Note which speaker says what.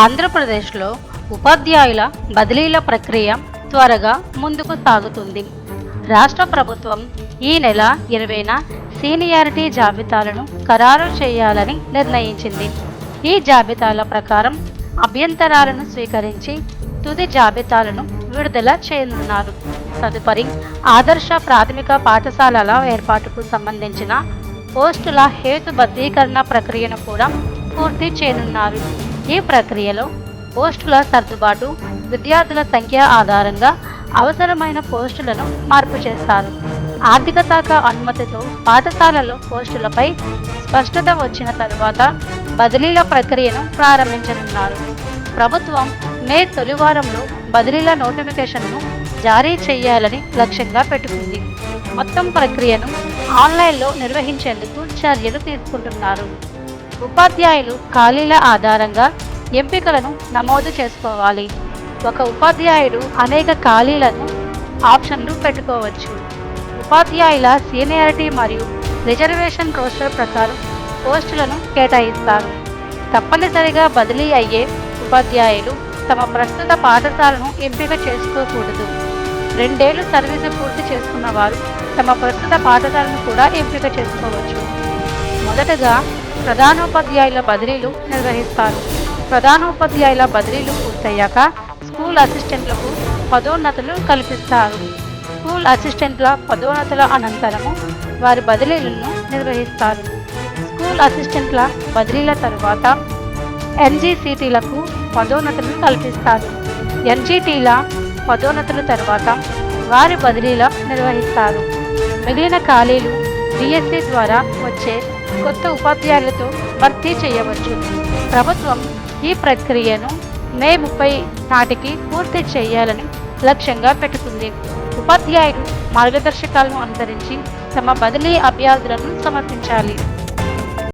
Speaker 1: ఆంధ్రప్రదేశ్లో ఉపాధ్యాయుల బదిలీల ప్రక్రియ త్వరగా ముందుకు సాగుతుంది. రాష్ట్ర ప్రభుత్వం ఈ నెల ఇరవైన సీనియారిటీ జాబితాలను ఖరారు చేయాలని నిర్ణయించింది. ఈ జాబితాల ప్రకారం అభ్యంతరాలను స్వీకరించి తుది జాబితాలను విడుదల చేయనున్నారు. తదుపరి ఆదర్శ ప్రాథమిక పాఠశాలల ఏర్పాటుకు సంబంధించిన పోస్టుల హేతుబద్ధీకరణ ప్రక్రియను కూడా పూర్తి చేయనున్నారు. ఈ ప్రక్రియలో పోస్టుల సర్దుబాటు విద్యార్థుల సంఖ్య ఆధారంగా అవసరమైన పోస్టులను మార్పు చేస్తారు. ఆర్థిక శాఖ అనుమతితో పాఠశాలలో పోస్టులపై స్పష్టత వచ్చిన తరువాత బదిలీల ప్రక్రియను ప్రారంభించనున్నారు. ప్రభుత్వం మే తొలి వారంలో బదిలీల నోటిఫికేషన్ను జారీ చేయాలని లక్ష్యంగా పెట్టుకుంది. మొత్తం ప్రక్రియను ఆన్లైన్లో నిర్వహించేందుకు చర్యలు తీసుకుంటున్నారు. ఉపాధ్యాయులు ఖాళీల ఆధారంగా ఎంపికలను నమోదు చేసుకోవాలి. ఒక ఉపాధ్యాయుడు అనేక ఖాళీలను ఆప్షన్లు పెట్టుకోవచ్చు. ఉపాధ్యాయుల సీనియారిటీ మరియు రిజర్వేషన్ రోస్టర్ ప్రకారం పోస్టులను కేటాయిస్తారు. తప్పనిసరిగా బదిలీ అయ్యే ఉపాధ్యాయులు తమ ప్రస్తుత పాఠశాలను ఎంపిక చేసుకోకూడదు. రెండేళ్ళు సర్వీసు పూర్తి చేసుకున్న వారు తమ ప్రస్తుత పాఠశాలను కూడా ఎంపిక చేసుకోవచ్చు. మొదటగా ప్రధానోపాధ్యాయుల బదిలీలు నిర్వహిస్తారు. ప్రధానోపాధ్యాయుల బదిలీలు పూర్తయ్యాక స్కూల్ అసిస్టెంట్లకు పదోన్నతులు కల్పిస్తారు. స్కూల్ అసిస్టెంట్ల పదోన్నతుల అనంతరము వారి బదిలీలను నిర్వహిస్తారు. స్కూల్ అసిస్టెంట్ల బదిలీల తరువాత ఎన్జీసీటీలకు పదోన్నతులు కల్పిస్తారు. ఎన్జీటీల పదోన్నతుల తర్వాత వారి బదిలీల నిర్వహిస్తారు. మిగిలిన ఖాళీలు డిఎస్సి ద్వారా వచ్చే కొత్త ఉపాధ్యాయులతో భర్తీ చేయవచ్చు. ప్రభుత్వం ఈ ప్రక్రియను మే ముప్పై నాటికి పూర్తి చేయాలని లక్ష్యంగా పెట్టుకుంది. ఉపాధ్యాయులు మార్గదర్శకాలను అనుసరించి తమ బదిలీ అభ్యర్థులను సమర్పించాలి.